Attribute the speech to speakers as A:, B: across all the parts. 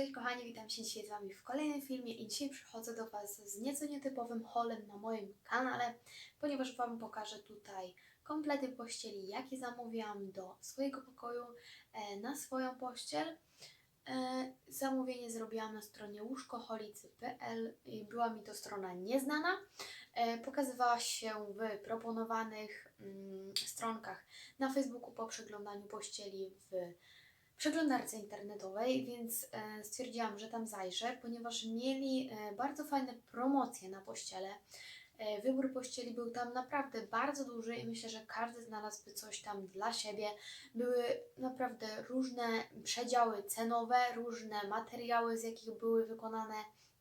A: Cześć kochani, witam się dzisiaj z Wami w kolejnym filmie i dzisiaj przychodzę do Was z nieco nietypowym haulem na moim kanale, ponieważ Wam pokażę tutaj komplety pościeli, jakie zamówiłam do swojego pokoju e, na swoją pościel. E, zamówienie zrobiłam na stronie łóżkoholicy.pl była mi to strona nieznana. E, pokazywała się w proponowanych mm, stronkach na Facebooku po przeglądaniu pościeli w przeglądarce internetowej, więc e, stwierdziłam, że tam zajrzę, ponieważ mieli e, bardzo fajne promocje na pościele. E, wybór pościeli był tam naprawdę bardzo duży i myślę, że każdy znalazłby coś tam dla siebie. Były naprawdę różne przedziały cenowe, różne materiały, z jakich były wykonane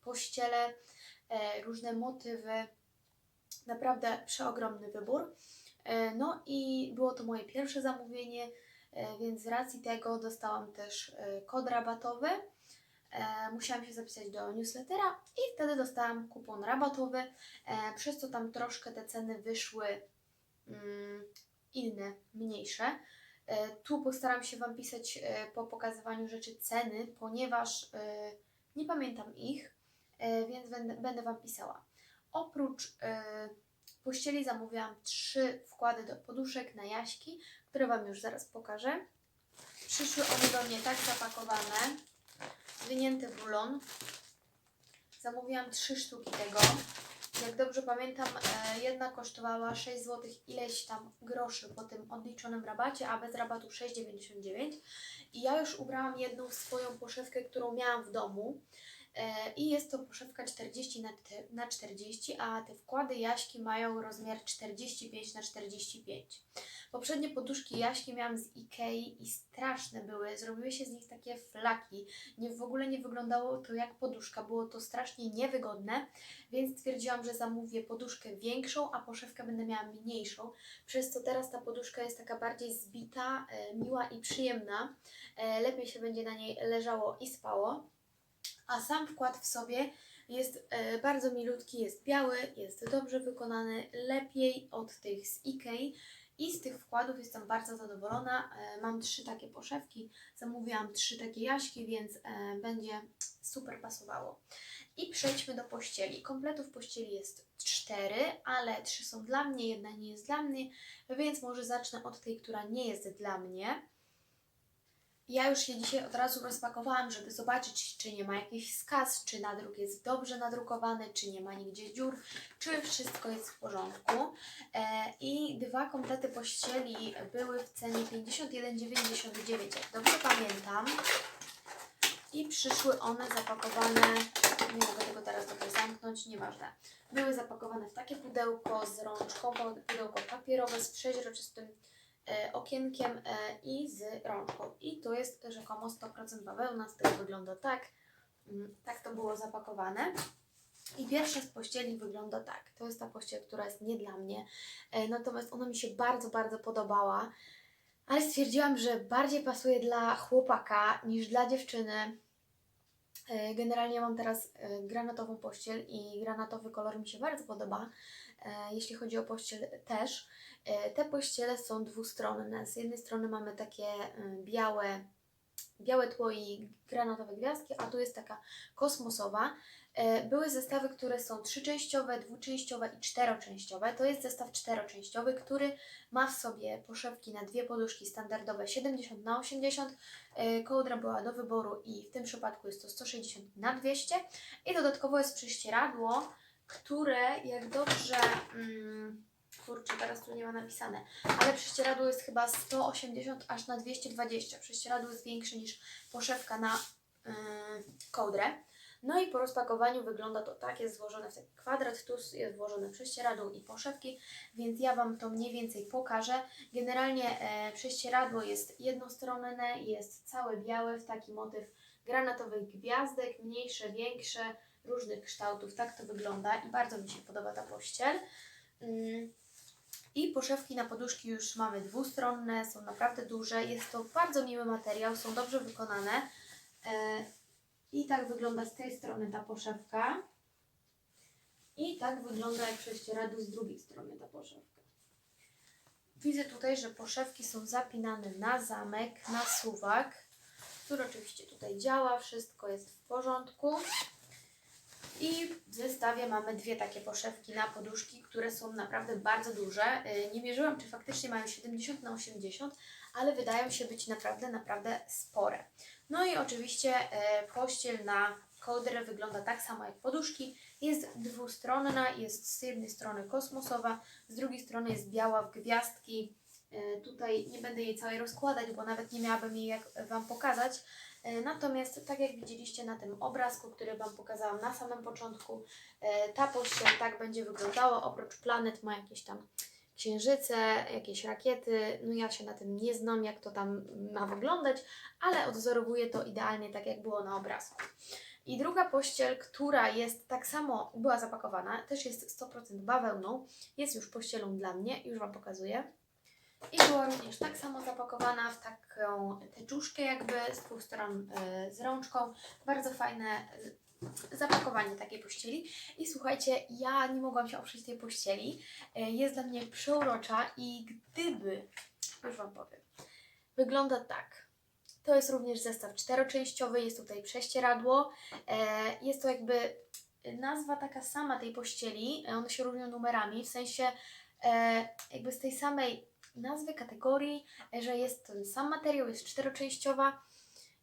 A: pościele, różne motywy. Naprawdę przeogromny wybór. No i było to moje pierwsze zamówienie. E, więc z racji tego dostałam też e, kod rabatowy. E, Musiałam się zapisać do newslettera i wtedy dostałam kupon rabatowy, przez co tam troszkę te ceny wyszły mm, inne, mniejsze. Tu postaram się Wam pisać po pokazywaniu rzeczy ceny, ponieważ nie pamiętam ich, więc będę, Wam pisała. Oprócz pościeli zamówiłam trzy wkłady do poduszek na jaśki, które Wam już zaraz pokażę. Przyszły one do mnie tak zapakowane, wynięty w rulon. Zamówiłam trzy sztuki tego. Jak dobrze pamiętam, e, jedna kosztowała 6 zł ileś tam groszy po tym odliczonym rabacie, a bez rabatu 6,99. I ja już ubrałam jedną swoją poszewkę, którą miałam w domu. E, I jest to poszewka 40 na te- na 40, a te wkłady Jaśki mają rozmiar 45 na 45. Poprzednie poduszki Jaśki miałam z Ikei i straszne były. Zrobiły się z nich takie flaki. Nie, w ogóle nie wyglądało to jak poduszka. Było to strasznie niewygodne, więc stwierdziłam, że zamówię poduszkę większą, a poszewkę będę miała mniejszą. Przez co teraz ta poduszka jest taka bardziej zbita, e, miła i przyjemna. E, lepiej się będzie na niej leżało i spało a sam wkład w sobie jest e, bardzo milutki, jest biały, jest dobrze wykonany, lepiej od tych z Ikei i z tych wkładów jestem bardzo zadowolona. E, mam trzy takie poszewki, zamówiłam trzy takie jaśki, więc e, będzie super pasowało. I przejdźmy do pościeli. Kompletów pościeli jest cztery, ale trzy są dla mnie, jedna nie jest dla mnie, więc może zacznę od tej, która nie jest dla mnie. Ja już je dzisiaj od razu rozpakowałam, żeby zobaczyć, czy nie ma jakichś skaz, czy nadruk jest dobrze nadrukowany, czy nie ma nigdzie dziur, czy wszystko jest w porządku. E, I dwa komplety pościeli były w cenie 51,99, jak dobrze pamiętam. I przyszły one zapakowane, nie mogę tego teraz dobrze zamknąć, nieważne. Były zapakowane w takie pudełko z rączką, pudełko papierowe z przeźroczystym okienkiem e, i z rączką. I to jest rzekomo 100% bawełna, z tego wygląda tak. Mm, Tak to było zapakowane. I pierwsza z pościeli wygląda tak. To jest ta pościel, która jest nie dla mnie. E, Natomiast ona mi się bardzo, bardzo podobała. Ale stwierdziłam, że bardziej pasuje dla chłopaka niż dla dziewczyny. E, Generalnie mam teraz e, granatową pościel i granatowy kolor mi się bardzo podoba. E, Jeśli chodzi o pościel też. Te pościele są dwustronne. Z jednej strony mamy takie białe, białe tło i granatowe gwiazdki, a tu jest taka kosmosowa. E, Były zestawy, które są trzyczęściowe, dwuczęściowe i czteroczęściowe. To jest zestaw czteroczęściowy, który ma w sobie poszewki na dwie poduszki standardowe 70 na 80. E, Kołdra była do wyboru i w tym przypadku jest to 160 na 200. I dodatkowo jest prześcieradło, które jak dobrze... Mm, kurczę, teraz tu nie ma napisane, ale prześcieradło jest chyba 180 aż na 220. Prześcieradło jest większe niż poszewka na yy, kołdrę. No i po rozpakowaniu wygląda to tak, jest złożone w taki kwadrat, tu jest włożone prześcieradło i poszewki, więc ja Wam to mniej więcej pokażę. Generalnie e, prześcieradło jest jednostronne, jest całe białe w taki motyw granatowych gwiazdek, mniejsze, większe, różnych kształtów, tak to wygląda i bardzo mi się podoba ta pościel. Mm. I poszewki na poduszki już mamy dwustronne, są naprawdę duże. Jest to bardzo miły materiał, są dobrze wykonane. E, I tak wygląda z tej strony ta poszewka. I tak wygląda jak prześcieradło z drugiej strony ta poszewka. Widzę tutaj, że poszewki są zapinane na zamek, na suwak. który oczywiście tutaj działa, wszystko jest w porządku. I w zestawie mamy dwie takie poszewki na poduszki, które są naprawdę bardzo duże. Y, Nie mierzyłam, czy faktycznie mają 70 na 80, ale wydają się być naprawdę, naprawdę spore. No i oczywiście e, pościel na kołdrę wygląda tak samo jak poduszki. Jest dwustronna, jest z jednej strony kosmosowa, z drugiej strony jest biała w gwiazdki. E, Tutaj nie będę jej całej rozkładać, bo nawet nie miałabym jej jak Wam pokazać. E, Natomiast tak jak widzieliście na tym obrazku, który Wam pokazałam na samym początku, ta pościel tak będzie wyglądała. Oprócz planet ma jakieś tam księżyce, jakieś rakiety. No ja się na tym nie znam, jak to tam ma wyglądać, ale odwzorowuję to idealnie tak, jak było na obrazku. I druga pościel, która jest tak samo, była zapakowana, też jest 100% bawełną, jest już pościelą dla mnie, już Wam pokazuję. I była również tak samo zapakowana w taką teczuszkę jakby z dwóch stron e, z rączką. Bardzo fajne zapakowanie takiej pościeli. I słuchajcie, ja nie mogłam się oprzeć tej pościeli. E, Jest dla mnie przeurocza i gdyby, już Wam powiem, wygląda tak. To jest również zestaw czteroczęściowy, jest tutaj prześcieradło. E, Jest to jakby nazwa taka sama tej pościeli, e, one się różnią numerami, w sensie jakby z tej samej nazwy, kategorii, że jest ten sam materiał, jest czteroczęściowa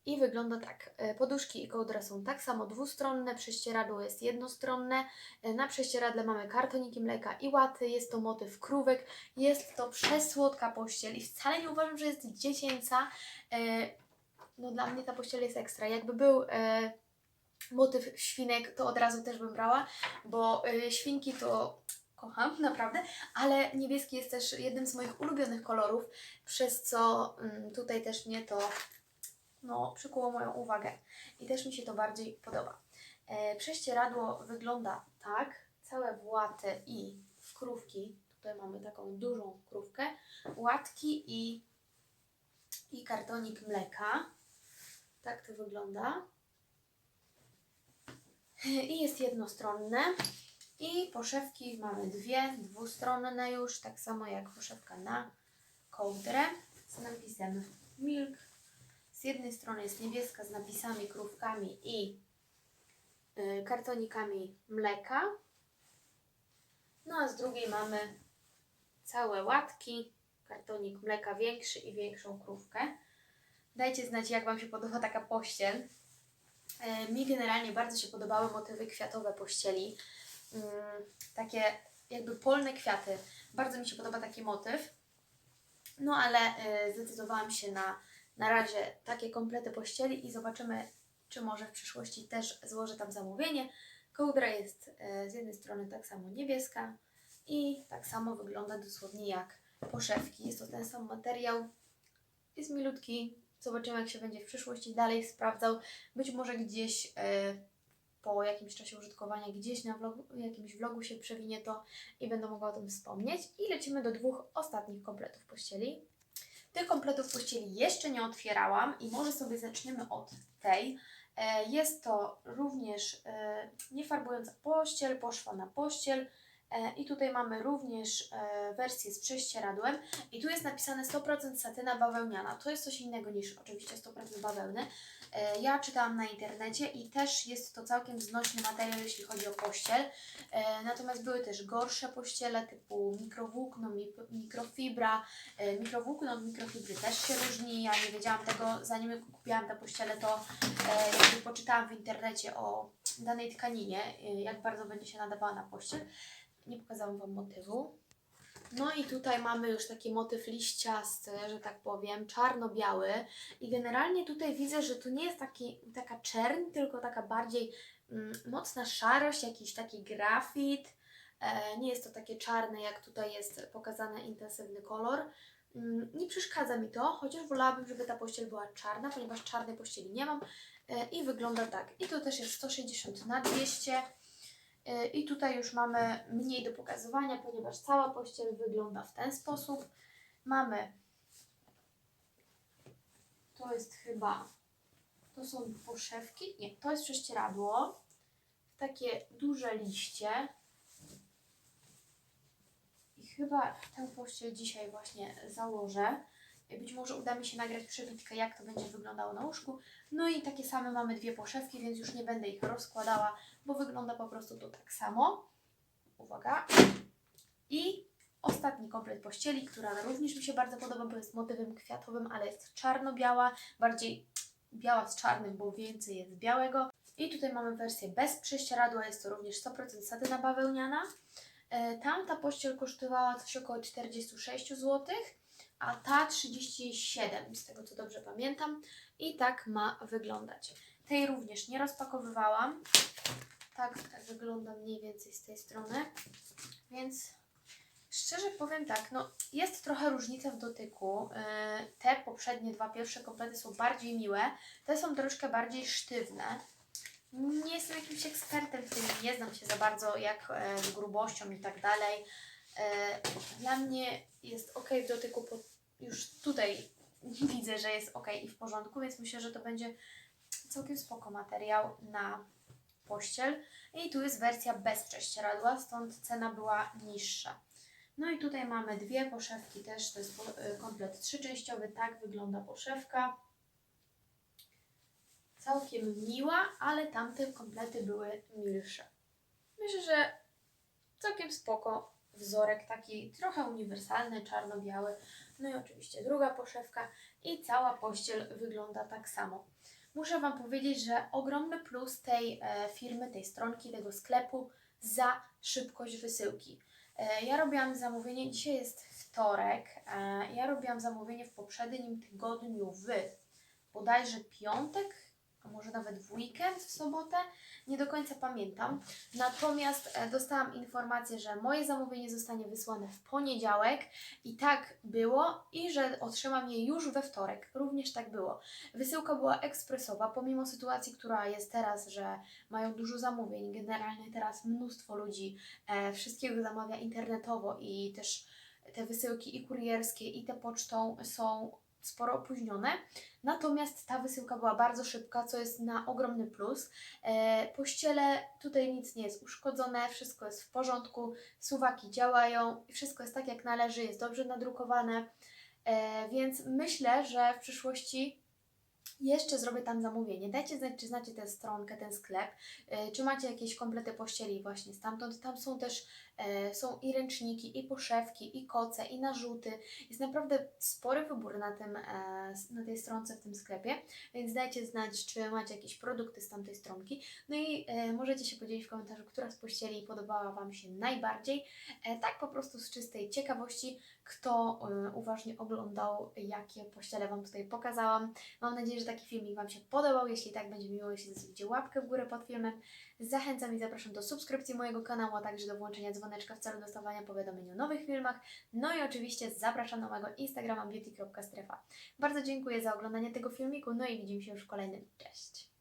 A: i wygląda tak. E, Poduszki i kołdra są tak samo dwustronne, prześcieradło jest jednostronne. E, Na prześcieradle mamy kartoniki mleka i łaty, jest to motyw krówek, jest to przesłodka pościel i wcale nie uważam, że jest dziecięca. E, No dla mnie ta pościel jest ekstra. Jakby był motyw świnek, to od razu też bym brała, bo świnki to kocham, naprawdę, ale niebieski jest też jednym z moich ulubionych kolorów, przez co mm, tutaj też mnie to no, przykuło moją uwagę i też mi się to bardziej podoba. E, prześcieradło wygląda tak, całe w łaty i krówki, tutaj mamy taką dużą krówkę, łatki i, i kartonik mleka. Tak to wygląda. I jest jednostronne. I poszewki mamy dwie, dwustronne już, tak samo jak poszewka na kołdrę z napisem Milk. Jednej strony jest niebieska z napisami, krówkami i y, kartonikami mleka. No a z drugiej mamy całe łatki, kartonik mleka większy i większą krówkę. Dajcie znać, jak Wam się podoba taka pościel. E, Mi generalnie bardzo się podobały motywy kwiatowe pościeli. Mm, Takie jakby polne kwiaty. Bardzo mi się podoba taki motyw. No ale e, zdecydowałam się na na razie takie komplety pościeli i zobaczymy, czy może w przyszłości też złożę tam zamówienie. Kołdra jest e, z jednej strony tak samo niebieska i tak samo wygląda dosłownie jak poszewki. Jest to ten sam materiał, jest milutki. Zobaczymy, jak się będzie w przyszłości dalej sprawdzał. Być może gdzieś e, po jakimś czasie użytkowania, gdzieś na vlogu, jakimś vlogu się przewinie to i będę mogła o tym wspomnieć. I lecimy do dwóch ostatnich kompletów pościeli. Tych kompletów pościeli jeszcze nie otwierałam i może sobie zaczniemy od tej. E, Jest to również e, niefarbująca pościel, poszwa na pościel. E, I tutaj mamy również e, wersję z prześcieradłem. I tu jest napisane 100% satyna bawełniana. To jest coś innego niż oczywiście 100% bawełny. E, Ja czytałam na internecie i też jest to całkiem znośny materiał, jeśli chodzi o pościel. Natomiast były też gorsze pościele typu mikrowłókno, mik- mikrofibra. Mikrowłókno od mikrofibry też się różni. Ja nie wiedziałam tego, zanim kupiłam te pościele, to jakby poczytałam w internecie o danej tkaninie, jak bardzo będzie się nadawała na pościel. Nie pokazałam Wam motywu. No i tutaj mamy już taki motyw liściasty, że tak powiem, czarno-biały. I generalnie tutaj widzę, że tu nie jest taki, taka czerń, tylko taka bardziej mm, mocna szarość, jakiś taki grafit. E, nie jest to takie czarne, jak tutaj jest pokazany intensywny kolor. Mm, nie przeszkadza mi to, chociaż wolałabym, żeby ta pościel była czarna, ponieważ czarnej pościeli nie mam. E, I wygląda tak. I tu też jest 160 na 200. E, I tutaj już mamy mniej do pokazywania, ponieważ cała pościel wygląda w ten sposób. Mamy, to jest chyba, to są poszewki, nie, to jest prześcieradło, takie duże liście. I chyba tę pościel dzisiaj właśnie założę. Być może uda mi się nagrać przebitkę, jak to będzie wyglądało na łóżku. No i takie same mamy dwie poszewki, więc już nie będę ich rozkładała, bo wygląda po prostu to tak samo. Uwaga. I ostatni komplet pościeli, która również mi się bardzo podoba, bo jest motywem kwiatowym, ale jest czarno-biała, bardziej biała z czarnym, bo więcej jest białego. I tutaj mamy wersję bez prześcieradła, jest to również 100% satyna bawełniana. E, Tamta pościel kosztowała coś około 46 zł, a ta 37, z tego co dobrze pamiętam. I tak ma wyglądać. Tej również nie rozpakowywałam. Tak wygląda mniej więcej z tej strony. Więc szczerze powiem tak, no jest trochę różnica w dotyku. E, Te poprzednie dwa pierwsze komplety są bardziej miłe. Te są troszkę bardziej sztywne. Nie jestem jakimś ekspertem w tym, nie znam się za bardzo jak grubością i tak dalej. E, Dla mnie jest ok w dotyku, już tutaj widzę, że jest ok i w porządku, więc myślę, że to będzie całkiem spoko materiał na pościel. I tu jest wersja bez prześcieradła, stąd cena była niższa. No i tutaj mamy dwie poszewki też, to jest y, komplet trzyczęściowy, tak wygląda poszewka. Całkiem miła, ale tamte komplety były milsze. Myślę, że całkiem spoko wzorek, taki trochę uniwersalny, czarno-biały. No i oczywiście druga poszewka i cała pościel wygląda tak samo. Muszę Wam powiedzieć, że ogromny plus tej e, firmy, tej stronki, tego sklepu za szybkość wysyłki. E, ja robiłam zamówienie, dzisiaj jest wtorek, e, ja robiłam zamówienie w poprzednim tygodniu w bodajże piątek, a może nawet w weekend, w sobotę, nie do końca pamiętam. Natomiast e, dostałam informację, że moje zamówienie zostanie wysłane w poniedziałek i tak było i że otrzymam je już we wtorek. Również tak było. Wysyłka była ekspresowa, pomimo sytuacji, która jest teraz, że mają dużo zamówień. Generalnie teraz mnóstwo ludzi e, wszystkiego zamawia internetowo i też te wysyłki i kurierskie, i te pocztą są sporo opóźnione. Natomiast ta wysyłka była bardzo szybka, co jest na ogromny plus. E, pościele tutaj nic nie jest uszkodzone, wszystko jest w porządku, suwaki działają, wszystko jest tak jak należy, jest dobrze nadrukowane. E, więc myślę, że w przyszłości jeszcze zrobię tam zamówienie. Dajcie znać, czy znacie tę stronkę, ten sklep, e, czy macie jakieś komplety pościeli właśnie stamtąd. Tam są też e, są i ręczniki, i poszewki, i koce, i narzuty. Jest naprawdę spory wybór na, tym, e, na tej stronce w tym sklepie, więc dajcie znać, czy macie jakieś produkty z tamtej stronki. No i możecie się podzielić w komentarzu, która z pościeli podobała Wam się najbardziej. Tak po prostu z czystej ciekawości, kto e, uważnie oglądał, jakie pościele Wam tutaj pokazałam. Mam nadzieję, że taki filmik Wam się podobał. Jeśli tak, będzie miło, jeśli zostawicie łapkę w górę pod filmem. Zachęcam i zapraszam do subskrypcji mojego kanału, a także do włączenia dzwoneczka w celu dostawania powiadomień o nowych filmach. No i oczywiście zapraszam na mojego Instagrama beauty.strefa. Bardzo dziękuję za oglądanie tego filmiku, no i widzimy się już w kolejnym. Cześć!